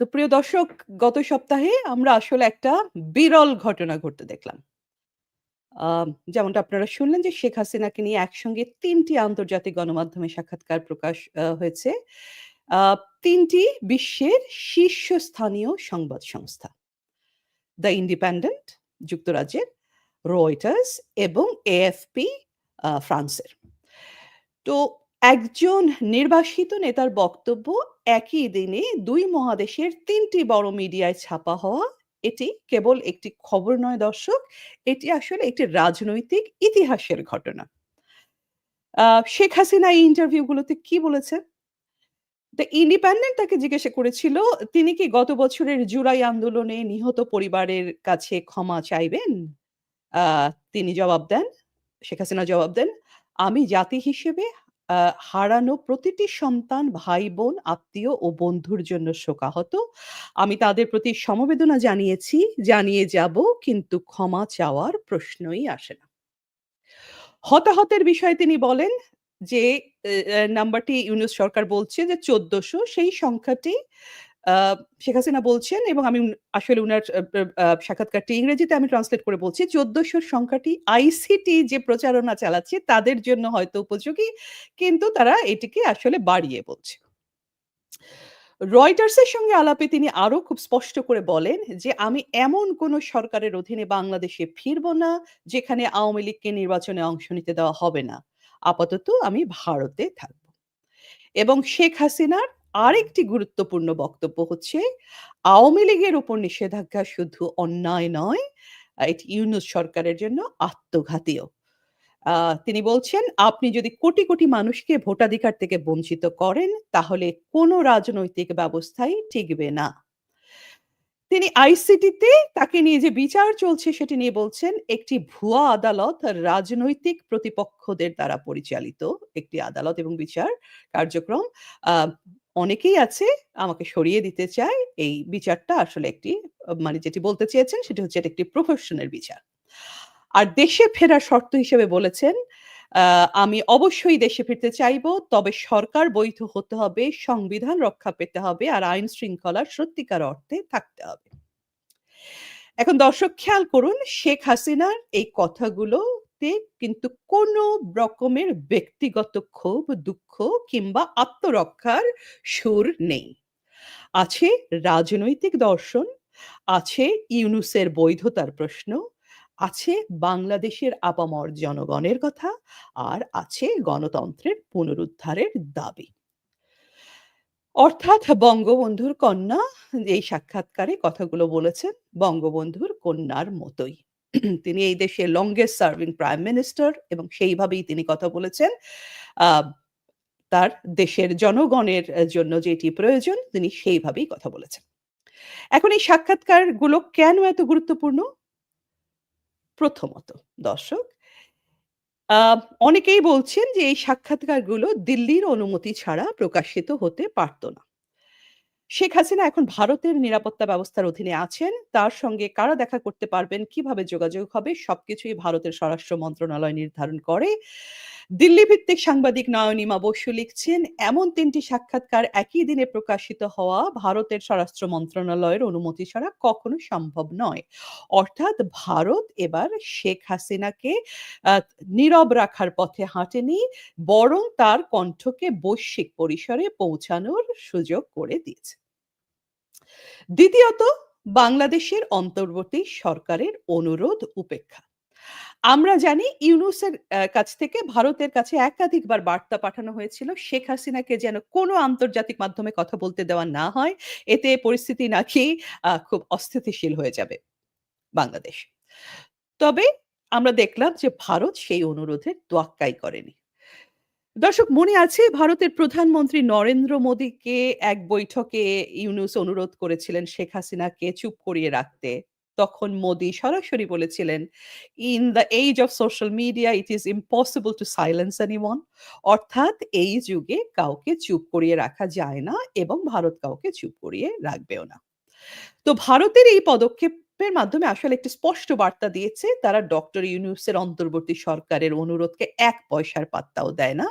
তো প্রিয় দর্শক, গত সপ্তাহে আমরা আসলে একটা বিরল ঘটনা ঘটতে দেখলাম। যেমনটা আপনারা শুনলেন যে শেখ হাসিনাকে নিয়ে একসঙ্গে তিনটি আন্তর্জাতিক গণমাধ্যমে সাক্ষাৎকার প্রকাশ হয়েছে। ৩ বিশ্বের শীর্ষস্থানীয় সংবাদ সংস্থা। দ্য ইন্ডিপেন্ডেন্ট যুক্তরাজ্যের, রয়টার্স এবং এএফপি ফ্রান্সের। তো একজন নির্বাসিত নেতার বক্তব্য একই দিনে দুই মহাদেশের ৩ টি বড় মিডিয়ায় ছাপা হওয়া, এটি কেবল একটি খবর নয় দর্শক, এটি আসলে একটি রাজনৈতিক ইতিহাসের ঘটনা। শেখ হাসিনা এই ইন্টারভিউ গুলোতে কি বলেছেন? ইন্ডিপেন্ডেন্ট তাকে জিজ্ঞাসা করেছিল, তিনি কি গত বছরের জুলাই আন্দোলনে নিহত পরিবারের কাছে ক্ষমা চাইবেন? তিনি জবাব দেন, শেখ হাসিনা জবাব দেন, "আমি জাতি হিসেবে আ হারানো প্রতিটি সন্তান, ভাই-বোন, আত্মীয় ও বন্ধুর জন্য শোকাহত। আমি তাদের প্রতি সমবেদনা জানিয়েছি, জানিয়ে যাব, কিন্তু ক্ষমা চাওয়ার প্রশ্নই আসে না।" হতাহতের বিষয়ে তিনি বলেন যে নাম্বারটি ইউনূস সরকার বলছে যে চোদ্দশো সেই সংখ্যাটি শেখ হাসিনা বলছেন এবং আমি আসলে উনার সাক্ষাৎকারটি ইংরেজিতে আমি ট্রান্সলেট করে বলছি। ১৪০০ সংখ্যাটি আইসিটি যে প্রচারণা চালাচ্ছে তাদের জন্য হয়তো উপযোগী, কিন্তু তারা এটিকে আসলে বাড়িয়ে বলছে। রয়টার্সের সঙ্গে আলাপে তিনি আরও খুব স্পষ্ট করে বলেন যে, "আমি এমন কোন সরকারের অধীনে বাংলাদেশে ফিরব না, যেখানে আওয়ামী লীগকে নির্বাচনে অংশ নিতে দেওয়া হবে না। আপাতত আমি ভারতে থাকব।" এবং শেখ হাসিনার আরেকটি গুরুত্বপূর্ণ বক্তব্য হচ্ছে, আওয়ামী লীগের উপর নিষেধাজ্ঞা শুধু অন্যায় নয়, এটি ইউনূস সরকারের জন্য আত্মঘাতীও। আ তিনি বলছেন, "আপনি যদি কোটি, কোটি মানুষকে ভোটাধিকার থেকে বঞ্চিত করেন, তাহলে কোন রাজনৈতিক ব্যবস্থাই টিকবে না।" তিনি আইসিটিতে তাকে নিয়ে যে বিচার চলছে সেটি নিয়ে বলছেন, "একটি ভুয়া আদালত রাজনৈতিক প্রতিপক্ষদের দ্বারা পরিচালিত একটি আদালত এবং বিচার কার্যক্রম। অনেকেই আছে আমাকে সরিয়ে দিতে চায়। এই বিচারটা আসলে একটি মানে যেটি বলতে চেয়েছেন সেটি হচ্ছে একটি প্রহসনের বিচার।" আর দেশে ফেরার শর্ত হিসেবে বলেছেন, "আমি অবশ্যই দেশে ফিরতে চাইব। তবে সরকার বৈধ হতে হবে, সংবিধান রক্ষা পেতে হবে আর আইন শৃঙ্খলা সত্যিকার অর্থে থাকতে হবে।" এখন দর্শক খেয়াল করুন, শেখ হাসিনার এই কথাগুলোতে কিন্তু কোন রকমের ব্যক্তিগত ক্ষোভ, দুঃখ কিংবা আত্মরক্ষার সুর নেই। আছে রাজনৈতিক দর্শন, আছে ইউনুসের বৈধতার প্রশ্ন, আছে বাংলাদেশের আপামর জনগণের কথা, আর আছে গণতন্ত্রের পুনরুদ্ধারের দাবি। অর্থাৎ বঙ্গবন্ধুর কন্যা এই সাক্ষাৎকারে কথাগুলো বলেছেন বঙ্গবন্ধুর কন্যার মতোই। তিনি এই দেশের লংগেস্ট সার্ভিং প্রাইম মিনিস্টার এবং সেইভাবেই তিনি কথা বলেছেন। তার দেশের জনগণের জন্য যেটি প্রয়োজন তিনি সেইভাবেই কথা বলেছেন। এখন এই সাক্ষাৎকারগুলো কেন এত গুরুত্বপূর্ণ? প্রথমত দর্শক, অনেকেই বলছেন যে এই সাক্ষাৎকারগুলো দিল্লির অনুমতি ছাড়া প্রকাশিত হতে পারত না। শেখ হাসিনা এখন ভারতের নিরাপত্তা ব্যবস্থার অধীনে আছেন। তার সঙ্গে কারা দেখা করতে পারবেন, কীভাবে যোগাযোগ হবে সবকিছুই ভারতের স্বরাষ্ট্র মন্ত্রণালয় নির্ধারণ করে। দিল্লি ভিত্তিক সাংবাদিক নয়নিমা বসু লিখছেন, "এমন তিনটি সাক্ষাৎকার একই দিনে প্রকাশিত হওয়া ভারতের স্বরাষ্ট্র মন্ত্রণালয়ের অনুমতি ছাড়া কখনো সম্ভব নয়। অর্থাৎ ভারত এবার শেখ হাসিনাকে নীরব রাখার পথে হাঁটেনি, বরং তার কণ্ঠকে বৈশ্বিক পরিসরে পৌঁছানোর সুযোগ করে দিয়েছে।" দ্বিতীয়ত, বাংলাদেশের অন্তর্বর্তী সরকারের অনুরোধ উপেক্ষা। আমরা জানি ইউনূসের কাছ থেকে ভারতের কাছে একাধিকবার বার্তা পাঠানো হয়েছিল শেখ হাসিনাকে যেন কোন আন্তর্জাতিক মাধ্যমে কথা বলতে দেওয়া না হয়। এতে পরিস্থিতি নাকি খুব অস্থিতিশীল হয়ে যাবে বাংলাদেশ। তবে আমরা দেখলাম যে ভারত সেই অনুরোধের তোয়াক্কাই করেনি। দর্শক, মনে আছে ভারতের প্রধানমন্ত্রী নরেন্দ্র মোদীকে এক বৈঠকে ইউনুস অনুরোধ করেছিলেন শেখ হাসিনাকে চুপ করিয়ে রাখতে। তখন মোদি সরাসরি বলেছিলেন, "in the age of social media it is impossible to silence anyone" অর্থাৎ এই যুগে কাউকে চুপ করিয়ে রাখা যায় না এবং ভারত কাউকে চুপ করিয়ে রাখবেও না। তো ভারতের এই পদক্ষেপ মাধ্যমে আসলে একটি স্পষ্ট বার্তা দিয়েছে তারা ডক্টর ইউনূসের অন্তর্বর্তী সরকারের অনুরোধকে এক পয়সার পাত্তাও দেয় না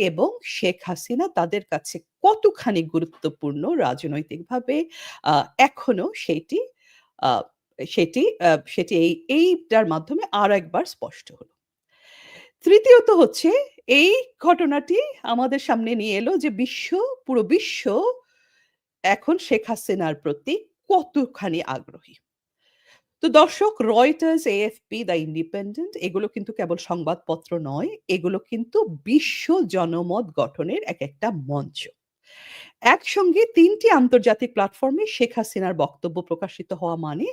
এবং শেখ হাসিনা তাদের কাছে কতখানি গুরুত্বপূর্ণ রাজনৈতিকভাবে এখনও সেইটি সেটি সেটি এই এইটার মাধ্যমে আরেকবার স্পষ্ট হলো। তৃতীয়ত হচ্ছে এই ঘটনাটি আমাদের সামনে নিয়ে এলো যে বিশ্ব পুরো বিশ্ব এখন শেখ হাসিনার প্রতি কতখানি আগ্রহী। তো দর্শক রয়টার্স, এএফপি, দ্য ইন্ডিপেন্ডেন্ট এগুলো কিন্তু কেবল সংবাদপত্র নয়, এগুলো কিন্তু বিশ্ব জনমত গঠনের এক একটা মঞ্চ। একসঙ্গে তিনটি আন্তর্জাতিক প্ল্যাটফর্মে শেখ হাসিনার বক্তব্য প্রকাশিত হওয়া মানে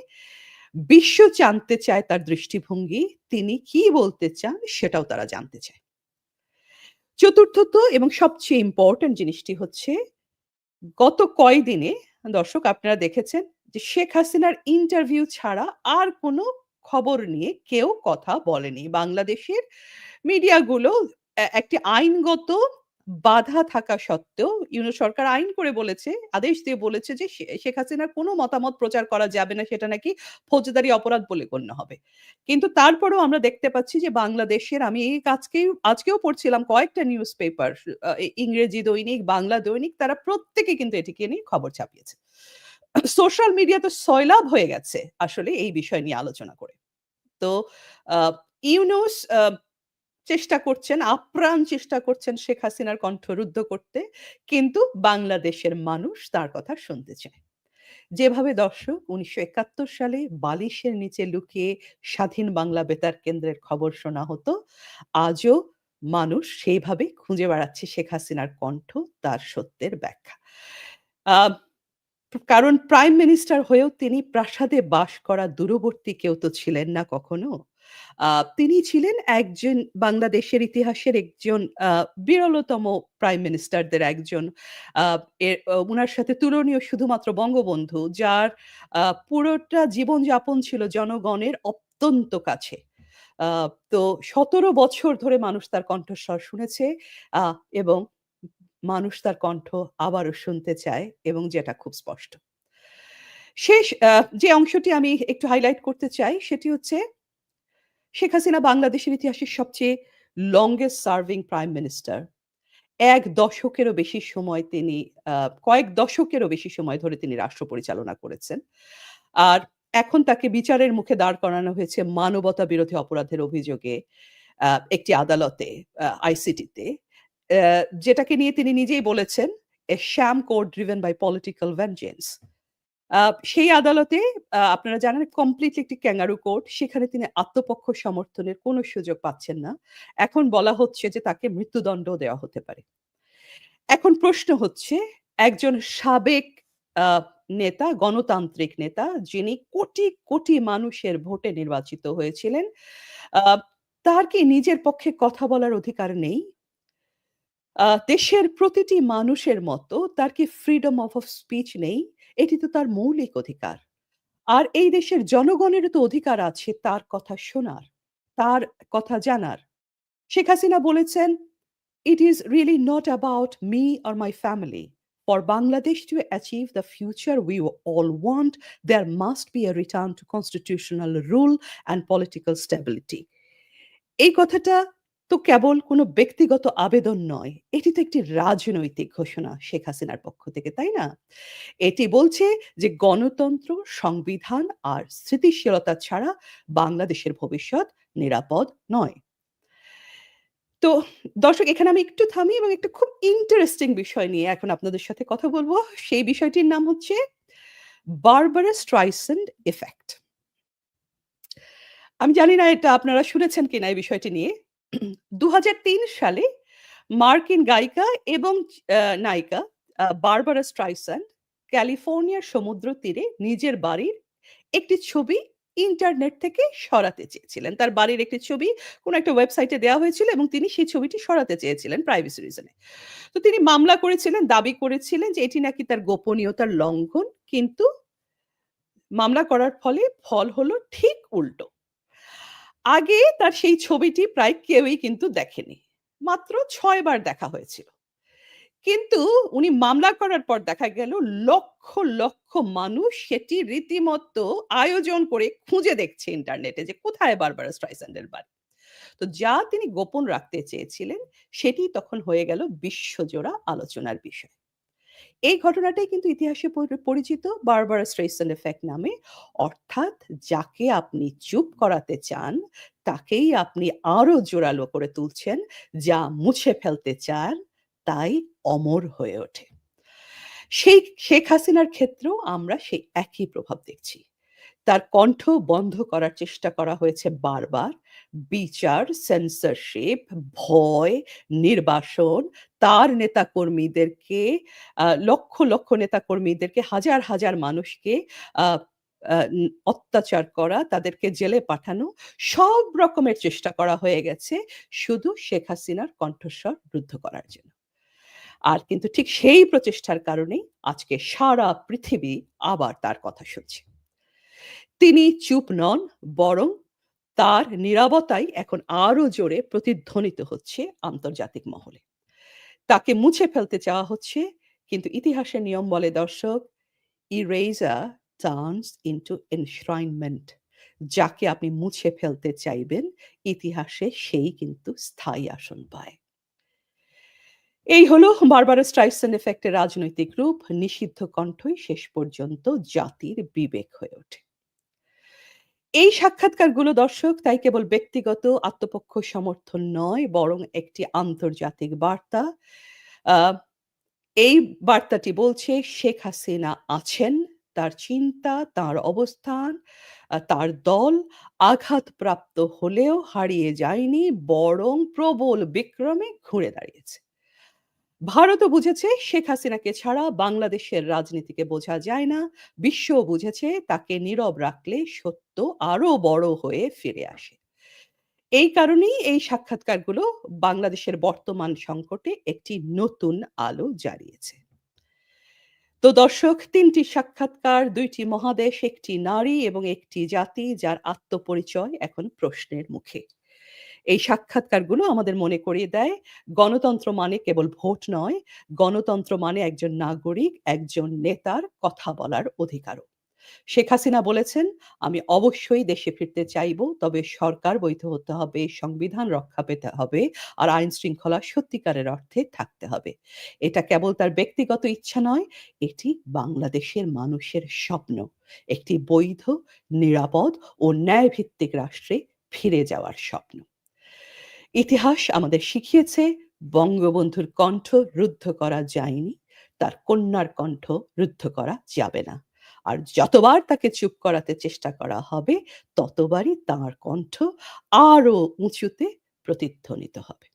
বিশ্ব জানতে চায় তার দৃষ্টিভঙ্গি, তিনি কি বলতে চান সেটাও তারা জানতে চায়। চতুর্থত এবং সবচেয়ে ইম্পোর্টেন্ট জিনিসটি হচ্ছে গত কয়দিনে দর্শক আপনারা দেখেছেন যে শেখ হাসিনার ইন্টারভিউ ছাড়া আর কোনো খবর নিয়ে কেউ কথা বলেনি। বাংলাদেশের মিডিয়াগুলো একটি আইনগত বাধা থাকা সত্ত্বেও ইউনূস সরকার আইন করে বলেছে, আদেশ দিয়ে বলেছে যে শেখ হাসিনার কোনো মতামত প্রচার করা যাবে না সেটা নাকি ফৌজদারি অপরাধ বলে গণ্য হবে। কিন্তু তারপরেও আমরা দেখতে পাচ্ছি যে বাংলাদেশের আমি এই আজকেও আজকেও পড়ছিলাম কয়েকটা নিউজ পেপার ইংরেজি দৈনিক, বাংলা দৈনিক তারা প্রত্যেকে কিন্তু এটিকে নিয়ে খবর ছাপিয়েছে। সোশ্যাল মিডিয়া তো সয়লাব হয়ে গেছে আসলে এই বিষয় নিয়ে আলোচনা করে। তো ইউনূস চেষ্টা করছেন, আপ্রাণ চেষ্টা করছেন শেখ হাসিনার কণ্ঠ রুদ্ধ করতে। কিন্তু বাংলাদেশের মানুষ তার কথা শুনতে চায়। যেভাবে দর্শক ১৯৭১ সালে বালিশের নিচে লুকিয়ে স্বাধীন বাংলা বেতার কেন্দ্রের খবর শোনা হতো, আজও মানুষ সেইভাবে খুঁজে বেড়াচ্ছে শেখ হাসিনার কণ্ঠ, তার সত্যের ব্যাখ্যা। কারণ প্রাইম মিনিস্টার হয়েও তিনি প্রাসাদে বাস করা দূরবর্তী কেউ তো ছিলেন না কখনো। তিনি ছিলেন একজন বাংলাদেশের ইতিহাসের একজন বিরলতম প্রাইম মিনিস্টারদের একজন। উনার সাথে তুলনীয় শুধুমাত্র বঙ্গবন্ধু, যার পুরোটা জীবনযাপন ছিল জনগণের অত্যন্ত কাছে। তো ১৭ বছর ধরে মানুষ তার কণ্ঠস্বর শুনেছে এবং মানুষ তার কণ্ঠ আবারও শুনতে চায় এবং যেটা খুব স্পষ্ট। শেষ যে অংশটি আমি একটু হাইলাইট করতে চাই সেটি হচ্ছে শেখ হাসিনা বাংলাদেশের ইতিহাসের সবচেয়ে লংগেস্ট সার্ভিং প্রাইম মিনিস্টার। এক দশকেরও বেশি সময় তিনি কয়েক দশকেরও বেশি সময় ধরে তিনি রাষ্ট্র পরিচালনা করেছেন। আর এখন তাকে বিচারের মুখে দাঁড় করানো হয়েছে মানবতা বিরোধী অপরাধের অভিযোগে একটি আদালতে আইসিটিতে। যেটাকে নিয়ে তিনি নিজেই বলেছেন, "এ court driven by political vengeance" আ সেই আদালতে আপনারা জানেন কমপ্লিটলি একটি ক্যাঙ্গারু কোর্ট। সেখানে তিনি আত্মপক্ষ সমর্থনের কোনো সুযোগ পাচ্ছেন না। এখন বলা হচ্ছে যে তাকে মৃত্যুদণ্ড দেওয়া হতে পারে। এখন প্রশ্ন হচ্ছে একজন সাবেক নেতা, গণতান্ত্রিক নেতা যিনি কোটি, কোটি মানুষের ভোটে নির্বাচিত হয়েছিলেন, তার কি নিজের পক্ষে কথা বলার অধিকার নেই? দেশের প্রতিটি মানুষের মতো তার কি ফ্রিডম অফ অফ স্পিচ নেই? এটি তো তার মৌলিক অধিকার। আর এই দেশের জনগণের তো অধিকার আছে, তার কথা শোনার, তার কথা জানার। শেখ হাসিনা বলেছেন it is really not about me or my family for Bangladesh to achieve the future we all want there must be a return to constitutional rule and political stability এই কথাটা তো কেবল কোনো ব্যক্তিগত আবেদন নয়। এটি তো একটি রাজনৈতিক ঘোষণা শেখ হাসিনার পক্ষ থেকে, তাই না? এটি বলছে যে গণতন্ত্র, সংবিধান আর স্থিতিশীলতা ছাড়া বাংলাদেশের ভবিষ্যৎ নিরাপদ নয়। তো দর্শক এখানে আমি একটু থামি এবং একটা খুব ইন্টারেস্টিং বিষয় নিয়ে এখন আপনাদের সাথে কথা বলব সেই বিষয়টির নাম হচ্ছে বারবারা স্ট্রাইসেন্ড ইফেক্ট। আমি জানি না এটা আপনারা শুনেছেন কিনা এই বিষয়টি নিয়ে। ২০০৩ সালে মার্কিন গায়িকা এবং নায়িকা বারবারা স্ট্রাইসেন্ড ক্যালিফোর্নিয়ার সমুদ্র তীরে নিজের বাড়ির একটি ছবি ইন্টারনেট থেকে সরাতে চেয়েছিলেন। তার বাড়ির একটি ছবি কোন একটা ওয়েবসাইটে দেওয়া হয়েছিল এবং তিনি সেই ছবিটি সরাতে চেয়েছিলেন প্রাইভেসি রিজনে তো তিনি মামলা করেছিলেন, দাবি করেছিলেন যে এটি নাকি তার গোপনীয়তার লঙ্ঘন। কিন্তু মামলা করার ফলে ফল হলো ঠিক উল্টো। আগে তার সেই ছবিটি প্রায় কেউই কিন্তু দেখেনি। মাত্র ৬ বার দেখা হয়েছিল। কিন্তু উনি মামলা করার পর দেখা গেল লক্ষ, লক্ষ মানুষ সেটি রীতিমতো আয়োজন করে খুঁজে দেখছে ইন্টারনেটে যে কোথায় বারবার স্ট্রাইস্যান্ডের বাড়ি। তো যা তিনি গোপন রাখতে চেয়েছিলেন সেটি তখন হয়ে গেল বিশ্বজোড়া আলোচনার বিষয়। এই ঘটনাটাই কিন্তু ইতিহাসে পরিচিত বারবারা স্ট্রেইসেন ইফেক্ট নামে। অর্থাৎ যাকে আপনি চুপ করাতে চান, তাকেই আপনি আরও জোরালো করে তুলছেন। যা মুছে ফেলতে চান, তাই অমর হয়ে ওঠে। সেই শেখ হাসিনার ক্ষেত্রেও আমরা সেই একই প্রভাব দেখছি। তার কণ্ঠ বন্ধ করার চেষ্টা করা হয়েছে বারবার। বিচার, সেন্সরশিপ, ভয়, নির্বাসন, তার নেতাকর্মীদেরকে লক্ষ, লক্ষ নেতাকর্মীদেরকে হাজার, হাজার মানুষকে অত্যাচার করা, তাদেরকে জেলে পাঠানো, সব রকমের চেষ্টা করা হয়ে গেছে শুধু শেখ হাসিনার কণ্ঠস্বর রুদ্ধ করার জন্য। আর কিন্তু ঠিক সেই প্রচেষ্টার কারণেই আজকে সারা পৃথিবী আবার তার কথা শুনছে। তিনি চুপ নন, বরং তার নীরবতাই এখন আরও জোরে প্রতিধ্বনিত হচ্ছে আন্তর্জাতিক মহলে। তাকে মুছে ফেলতে চাওয়া হচ্ছে, কিন্তু ইতিহাসের নিয়ম বলে দর্শক, "Eraser turns into enshrinement" যাকে আপনি মুছে ফেলতে চাইবেন, ইতিহাসে সেই কিন্তু স্থায়ী আসন পায়। এই হলো বারবার স্ট্রাইসেন ইফেক্ট এর রাজনৈতিক রূপ। নিষিদ্ধ কণ্ঠই শেষ পর্যন্ত জাতির বিবেক হয়ে ওঠে। এই সাক্ষাৎকারগুলো দর্শক তাই কেবল ব্যক্তিগত আত্মপক্ষ সমর্থন নয়, বরং একটি আন্তর্জাতিক বার্তা। এই বার্তাটি বলছে শেখ হাসিনা আছেন, তার চিন্তা, তার অবস্থান, তার দল আঘাতপ্রাপ্ত হলেও হারিয়ে যায়নি, বরং প্রবল বিক্রমে ঘুরে দাঁড়িয়েছে। ভারতও বুঝেছে শেখ হাসিনাকে ছাড়া বাংলাদেশের রাজনীতিকে বোঝা যায় না। বিশ্বও বুঝেছে তাকে নীরব রাখলে সত্য আরও বড় হয়ে ফিরে আসে। এই কারণেই এই সাক্ষাৎকারগুলো বাংলাদেশের বর্তমান সংকটে একটি নতুন আলো জ্বালিয়েছে। তো দর্শক তিনটি সাক্ষাৎকার, দুইটি মহাদেশ, একটি নারী এবং একটি জাতি যার আত্মপরিচয় এখন প্রশ্নের মুখে। এই সাক্ষাৎকারগুলো আমাদের মনে করিয়ে দেয় গণতন্ত্র মানে কেবল ভোট নয়, গণতন্ত্র মানে একজন নাগরিক, একজন নেতার কথা বলার অধিকারও। শেখ হাসিনা বলেছেন, "আমি অবশ্যই দেশে ফিরতে চাইব। তবে সরকার বৈধ হতে হবে, সংবিধান রক্ষা পেতে হবে, আর আইন-শৃঙ্খলা সত্যিকারের অর্থে থাকতে হবে।" এটা কেবল তার ব্যক্তিগত ইচ্ছা নয়, এটি বাংলাদেশের মানুষের স্বপ্ন। একটি বৈধ, নিরাপদ ও ন্যায়ভিত্তিক রাষ্ট্রে ফিরে যাওয়ার স্বপ্ন। ইতিহাস আমাদের শিখিয়েছে বঙ্গবন্ধুর কণ্ঠ রুদ্ধ করা যায়নি, তার কন্যার কণ্ঠ রুদ্ধ করা যাবে না। আর যতবার তাকে চুপ করাতে চেষ্টা করা হবে, ততবারই তার কণ্ঠ আরও উঁচুতে প্রতিধ্বনিত হবে।